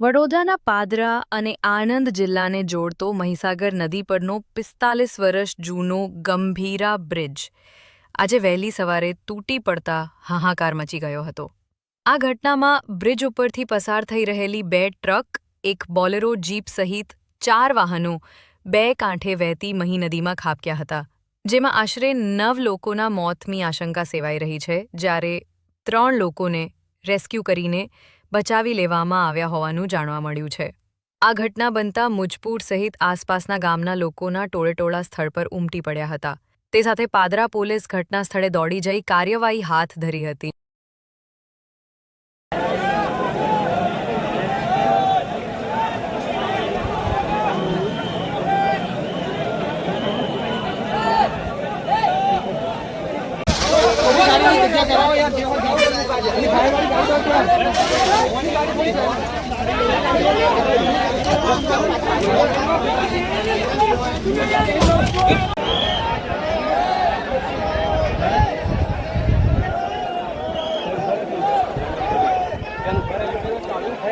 વડોદરાના પાદરા અને આણંદ જિલ્લાને જોડતો મહીસાગર નદી પરનો પિસ્તાલીસ વર્ષ જૂનો ગંભીરા બ્રિજ. આજે વહેલી સવારે તૂટી પડતા હાહાકાર મચી ગયો હતો. આ ઘટનામાં બ્રિજ ઉપરથી પસાર થઈ રહેલી બે ટ્રક, એક બોલેરો જીપ સહિત ચાર વાહનો બે કાંઠે વહેતી મહી નદીમાં ખાબક્યા હતા, જેમાં આશરે નવ લોકોના મોતની આશંકા સેવાઈ રહી છે, જ્યારે ત્રણ લોકોને રેસ્ક્યુ કરીને બચાવી લેવામાં આવ્યા હોવાનું જાણવા મળ્યું છે. આ ઘટના બનતા મુજપુર સહિત આસપાસના ગામના લોકોના ટોળેટોળા સ્થળ પર ઉમટી પડ્યા હતા. તે સાથે પાદરા પોલીસ ઘટના સ્થળે દોડી જઈ કાર્યવાહી હાથ ધરી હતી.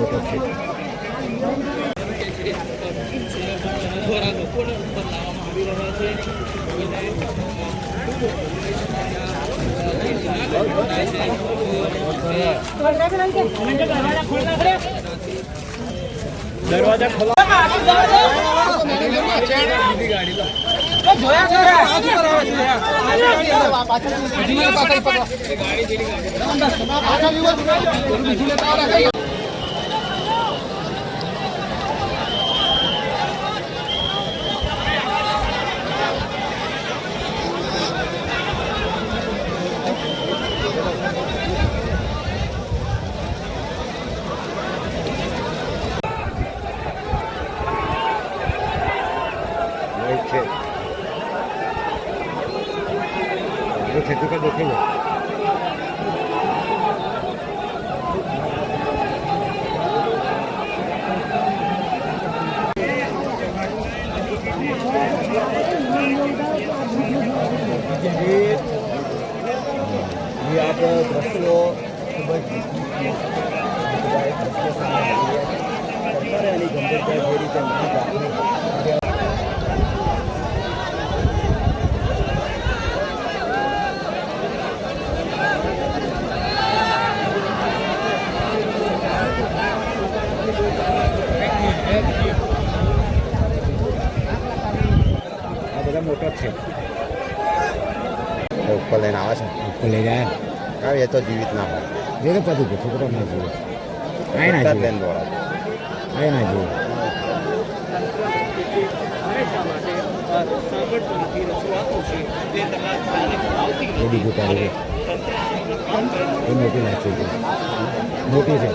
આ મોટો છે light situ kan oke ya. dia ada berasio sebagai kita ઉપર લઈને આવે છે ઉપર લઈ જાય હા એ તો જીવિત ના હોય એ તો પતી ગયું છોકરો ના જીવે આય ના જીવે આય ના જીવે એ બીજું કાઢી એ મોટી નાખી છે મોટી છે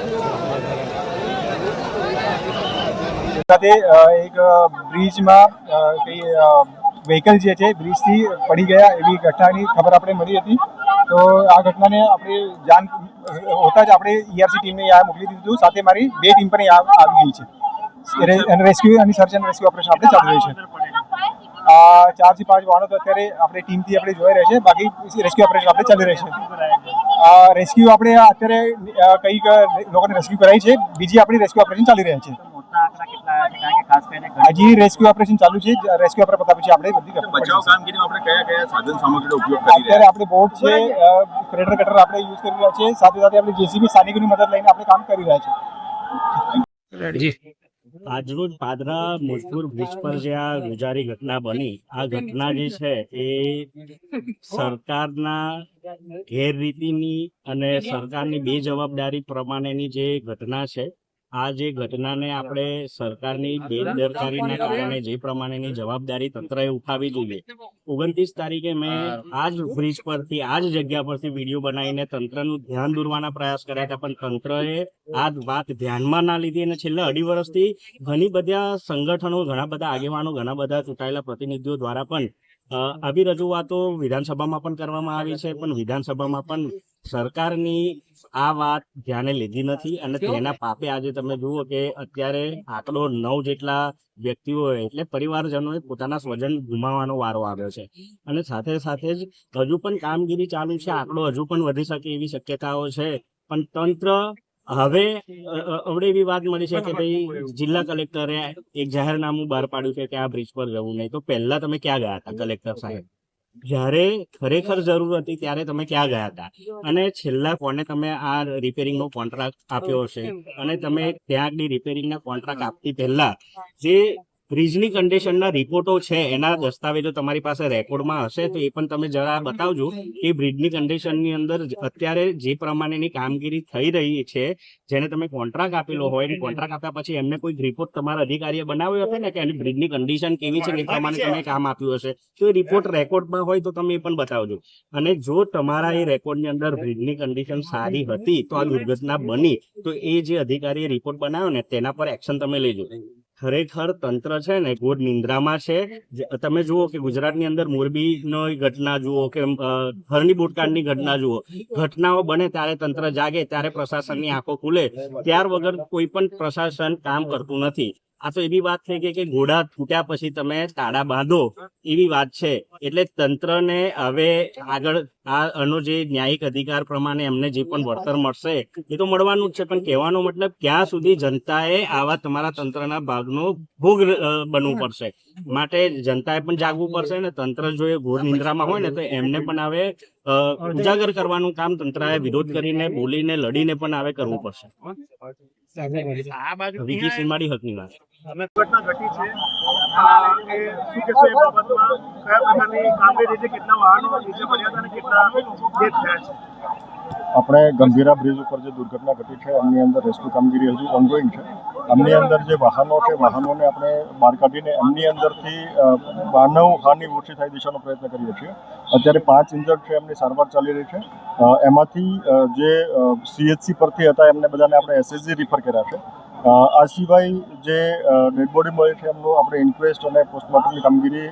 સાથે અ, એક અ, બ્રિજમાં અ, કઈ વ્હીકલ જે છે બ્રિજથી પડી ગયા એવી ઘટનાની ખબર આપણે મળી હતી. તો આ ઘટનાને આપણે જાણ હોતા જ આપણે ઈઆરસી ટીમને આ મોકલી દીધું સાથે મારી બે ટીમ પણ આવી ગઈ છે. રેસ્ક્યુ અને સર્ચ એન્ડ રેસ્ક્યુ ઓપરેશન આપણે ચાલુ રહ્યું છે. આ ચારથી પાંચ વાહનો તો અત્યારે આપણે ટીમથી આપણે જોઈ રહ્યા છે. બાકી રેસ્ક્યુ ઓપરેશન આપણે ચાલી રહ્યા છે. આ રેસ્ક્યુ આપણે અત્યારે કંઈક લોકોને રેસ્ક્યુ કરાવી છે. બીજી આપણી રેસ્ક્યુ ઓપરેશન ચાલી રહ્યા છે. હજી રેસ્ક્યુ ઓપરેશન ચાલુ છે. રેસ્ક્યુ ઓપરેશન પતા પછી આપણે બધી બચાવ. કામગીરીમાં આપણે કયા કયા સાધન સામગ્રીનો ઉપયોગ કરી અત્યારે આપણે બોટ છે ક્રેડર કટર આપણે યુઝ કરી રહ્યા છે. સાથે સાથે આપણે જેસીબી સ્થાનિકોની મદદ લઈને આપણે કામ કરી રહ્યા છીએ. આજરોજ પાદરા મજદૂર બ્રિજ પર જે આ ગુજારી ઘટના બની આ ઘટના જે છે એ સરકારના ગેરરીતિની અને સરકારની બેજવાબદારી પ્રમાણેની જે ઘટના છે આ જે ઘટનાને આપણે સરકારની બેદરકારીને કારણે જે પ્રમાણેની જવાબદારી તંત્રએ ઉઠાવી જોઈએ. ઓગણત્રીસ તારીખે મેં આ જ બ્રિજ પરથી આ જ જગ્યા પરથી વીડિયો બનાવીને તંત્રનું ધ્યાન દોરવાના પ્રયાસ કર્યા હતા પણ તંત્રએ આ વાત ધ્યાનમાં ના લીધી અને છેલ્લા અઢી વર્ષથી ઘણી બધા સંગઠનો ઘણા બધા આગેવાનો ઘણા બધા ચૂંટાયેલા પ્રતિનિધિઓ દ્વારા પણ આવી રજૂઆતો વિધાનસભામાં પણ કરવામાં આવી છે પણ વિધાનસભામાં પણ સરકારની આ વાત ધ્યાને લીધી નથી અને તેના પાપે આજે તમે જુઓ કે અત્યારે આંકડો નવ જેટલા વ્યક્તિઓ એટલે પરિવારજનોએ પોતાના સ્વજન ગુમાવવાનો વારો આવ્યો છે. અને સાથે સાથે જ હજુ પણ કામગીરી ચાલુ છે આંકડો હજુ પણ વધી શકે એવી શક્યતાઓ છે. પણ તંત્ર હવે અવડે એવી વાત મળી છે કે ભાઈ જિલ્લા કલેક્ટરે એક જાહેરનામું બહાર પાડ્યું છે કે આ બ્રિજ પર જવું નહીં. તો પહેલા તમે ક્યાં ગયા હતા કલેક્ટર સાહેબ? જ્યારે ખરેખર જરૂર હતી ત્યારે તમે ક્યાં ગયા હતા? અને છેલ્લા કોને તમે આ રિપેરિંગ નો કોન્ટ્રાક્ટ આપ્યો હશે અને તમે ત્યાં આગળ રિપેરિંગ ના કોન્ટ્રાક્ટ આપતી પહેલા જે બ્રિજની કન્ડિશનના રિપોર્ટો છે, એના દસ્તાવેજો તમારી પાસે રેકોર્ડમાં હશે, તો એ પણ તમે જરા બતાવજો કે બ્રિજની કન્ડિશનની અંદર અત્યારે જે પ્રમાણેની કામગીરી થઈ રહી છે, જેને તમે કોન્ટ્રાક્ટ આપેલો હોય, અને કોન્ટ્રાક્ટ આપ્યા પછી એમને કોઈ રિપોર્ટ તમારા અધિકારીએ બનાવ્યો હશે ને કે એની બ્રિજની કન્ડિશન કેવી છે એ પ્રમાણે તમે કામ આપ્યું હશે, તો એ રિપોર્ટ રેકોર્ડમાં હોય તો તમે એ પણ બતાવજો. અને જો તમારા એ રેકોર્ડની અંદર બ્રિજની કન્ડિશન સારી હતી, તો આ દુર્ઘટના બની, તો એ જે અધિકારીએ રિપોર્ટ બનાવ્યો ને, તેના પર એક્શન તમે લેજો. ખરેખર તંત્ર છે ને ઘોર નિંદ્રામાં છે. તમે જુઓ કે ગુજરાતની અંદર મોરબીનો ઘટના જુઓ કે ઘરની બુટકાળની ઘટના જુઓ. ઘટનાઓ બને ત્યારે તંત્ર જાગે, ત્યારે પ્રશાસનની આંખો ખુલે. ત્યાર વગર કોઈ પણ પ્રશાસન કામ કરતું નથી. આ તો એવી વાત થઈ કે ઘોડા છૂટ્યા પછી તમે તાળા બાંધો, એવી વાત છે. એટલે તંત્રને હવે આગળ આનો જે ન્યાયિક અધિકાર પ્રમાણે એમને જે પણ વળતર મળશે, એ તો મળવાનું જ છે. પણ કહેવાનો મતલબ ક્યાં સુધી જનતાએ આવા તમારા તંત્રના ભાગનો ભોગ બનવું પડશે? માટે જનતાએ પણ જાગવું પડશે ને તંત્ર જો એ ઘોર નિંદ્રામાં હોય ને તો એમને પણ હવે ઉજાગર કરવાનું કામ તંત્રએ વિરોધ કરીને, બોલીને, લડીને પણ હવે કરવું પડશે. વિકી સીમાડી હકની વાત. ઘટના ઘટી છે શું કહેશો એ બાબતમાં કયા પ્રકારની કામગીરી છે કેટલા વાહનો નીચે પડ્યા હતા અને કેટલા ડેથ થયા છે? આપણે ગંભીરા બ્રિજ ઉપર જે દુર્ઘટના ઘટી છે, એમની અંદર રેસ્ક્યુ કામગીરી હજુ ઓનગોઈંગ છે. એમની અંદર જે વાહનો છે, વાહનોને આપણે બહાર કાઢીને એમની અંદરથી માનવ હાનિ ઓછી થાય દિશાનો પ્રયત્ન કરીએ છીએ. અત્યારે પાંચ ઇન્જર્ડ છે, એમની સારવાર ચાલી રહી છે. એમાંથી જે સીએચસી પરથી હતા, એમને બધાને આપણે એસએસજી રિફર કર્યા છે. આ સિવાય જે ડેડ બોડી મળી છે, એમનું આપણે ઇન્ક્વેસ્ટ અને પોસ્ટમોર્ટમની કામગીરી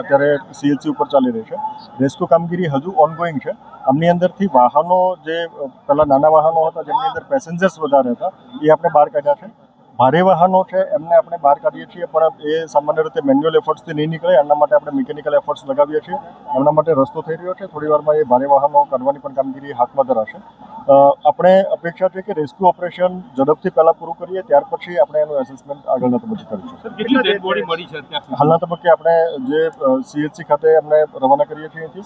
અત્યારે સીએચસી ઉપર ચાલી રહી છે. રેસ્ક્યુ કામગીરી હજુ ઓનગોઈંગ છે. આમની અંદરથી વાહનો જે પહેલાં નાના વાહનો હતા, જેમની અંદર પેસેન્જર્સ વધારે હતા, એ આપણે બહાર કાઢ્યા છે. ભારે વાહનો છે એમને આપણે બહાર કાઢીએ છીએ પણ એ સામાન્ય રીતે મેન્યુઅલ એફર્ટ્સથી નહીં નીકળે એના માટે આપણે મિકેનિકલ એફર્ટ્સ લગાવીએ છીએ. એમના માટે રસ્તો થઈ રહ્યો છે થોડી વારમાં એ ભારે વાહનો કાઢવાની પણ કામગીરી હાથમાં ધરાશે. આપણે અપેક્ષા છે કે રેસ્ક્યુ ઓપરેશન ઝડપથી પહેલાં પૂરું કરીએ ત્યાર પછી આપણે એનું એસેસમેન્ટ આગળના તબક્કે કરીશું. હાલના તબક્કે આપણે જે સીએચસી ખાતે એમને રવાના કરીએ છીએ અહીંથી.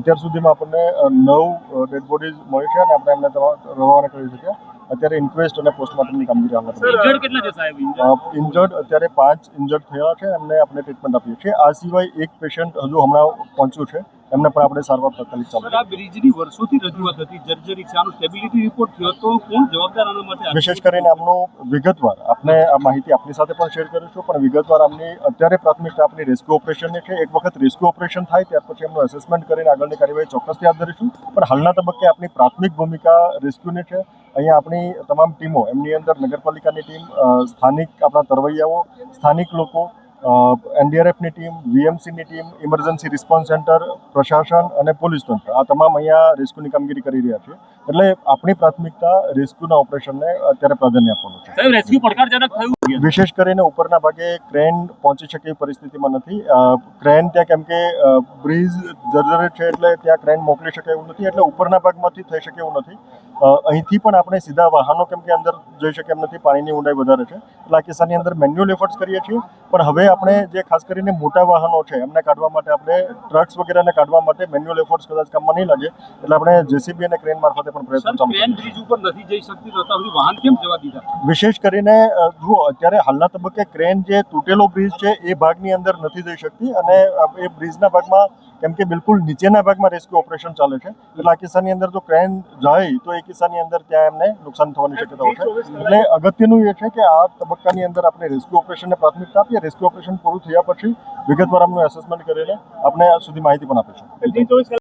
અત્યાર સુધીમાં આપણને નવ ડેડ બોડીઝ મળી છે અને આપણે એમને રવાના કરી શક્યા. અત્યારે ઇન્ક્વેસ્ટ અને પોસ્ટમોર્ટમની કામગીરી તબક્કે કેટલા છે સાહેબ ઇન્જર્ડ અત્યારે પાંચ ઇન્જર્ડ થયા છે એમને આપણે ટ્રીટમેન્ટ આપીએ છીએ. આ સિવાય એક પેશન્ટ હજુ હમણાં પહોંચ્યું છે. એમને પણ આપણે સારવાર તાત્કાલિક ચાલુ આ બ્રિજની વર્ષોથી રજૂઆત હતી જર્જરી છે આનો સ્ટેબિલિટી રિપોર્ટ થયો તો કોણ જવાબદાર આના માટે વિશેષ કરીને આમનું વિગતવાર આપણે આ માહિતી આપની સાથે પણ શેર કરીશું પણ વિગતવાર આમની અત્યારે પ્રાથમિકતા આપની રેસ્ક્યુ ઓપરેશનની છે એક વખત રેસ્ક્યુ ઓપરેશન થાય ત્યાર પછી એમનું એસેસમેન્ટ કરીને આગળની કાર્યવાહી ચોક્કસથી હાથ ધરીશું. પણ હાલના તબક્કે આપની પ્રાથમિક ભૂમિકા રેસ્ક્યુની છે. અહીંયા આપણી તમામ ટીમો એમની અંદર નગરપાલિકાની ટીમ સ્થાનિક આપણા તરવૈયાઓ સ્થાનિક લોકો એનડીઆરએફની ટીમ વીએમસીની ટીમ ઇમરજન્સી રિસ્પોન્સ સેન્ટર પ્રશાસન અને પોલીસ તંત્ર આ તમામ અહીંયા રેસ્ક્યુની કામગીરી કરી રહ્યા છે. એટલે આપણી પ્રાથમિકતા રેસ્ક્યુના ઓપરેશનને અત્યારે પ્રાધાન્ય આપવાનું છે. સાહેબ રેસ્ક્યુ પડકારજનક થયું? વિશેષ કરીને ઉપરના ભાગે ક્રેન પહોંચી શકે એવી પરિસ્થિતિમાં નથી. ક્રેન ત્યાં કેમ કે બ્રિજ જર્જરિત છે એટલે ત્યાં ક્રેન મોકલી શકે એવું નથી એટલે ઉપરના ભાગમાંથી થઈ શકે એવું નથી. અહીંથી પણ આપણે સીધા વાહનો કેમ કે અંદર જઈ શકે એમ નથી પાણીની ઊંડાઈ વધારે છે. એટલે આ કિસ્સાની અંદર મેન્યુઅલ એફર્ટ્સ કરીએ છીએ. પણ હવે આપણે જે ખાસ કરીને મોટા વાહનો છે એમને કાઢવા માટે આપણે ટ્રક્સ વગેરેને કાઢવા માટે મેન્યુઅલ એફર્ટ્સ કદાચ કામમાં નહીં લાગે એટલે આપણે જેસીબી અને ક્રેન મારફતે પણ પ્રયત્ન ચાલુ ક્રેન બ્રિજ ઉપર નથી જઈ શકતી તો અત્યાર વાહન કેમ જવા દીધા? વિશેષ કરીને જુઓ અત્યારે હાલના તબક્કે ક્રેન જે તૂટેલો બ્રિજ છે એ ભાગની અંદર નથી જઈ શકતી અને એ બ્રિજના ભાગમાં કેમ કે બિલકુલ નીચેના ભાગમાં રેસ્ક્યુ ઓપરેશન ચાલે છે એટલે આ કિસ્સાની અંદર જો ક્રેન જાય તો એ કિસ્સાની અંદર ત્યાં એમને નુકસાન થવાની શક્યતાઓ છે. એટલે અગત્યનું એ છે કે આ તબક્કાની અંદર આપણે રેસ્ક્યુ ઓપરેશનને પ્રાથમિકતા આપીએ રેસ્ક્યુ ઓપરેશન પૂરું થયા પછી વિગતવાર આમનું એસેસમેન્ટ કરીને આપણે સુધી માહિતી પણ આપીશું.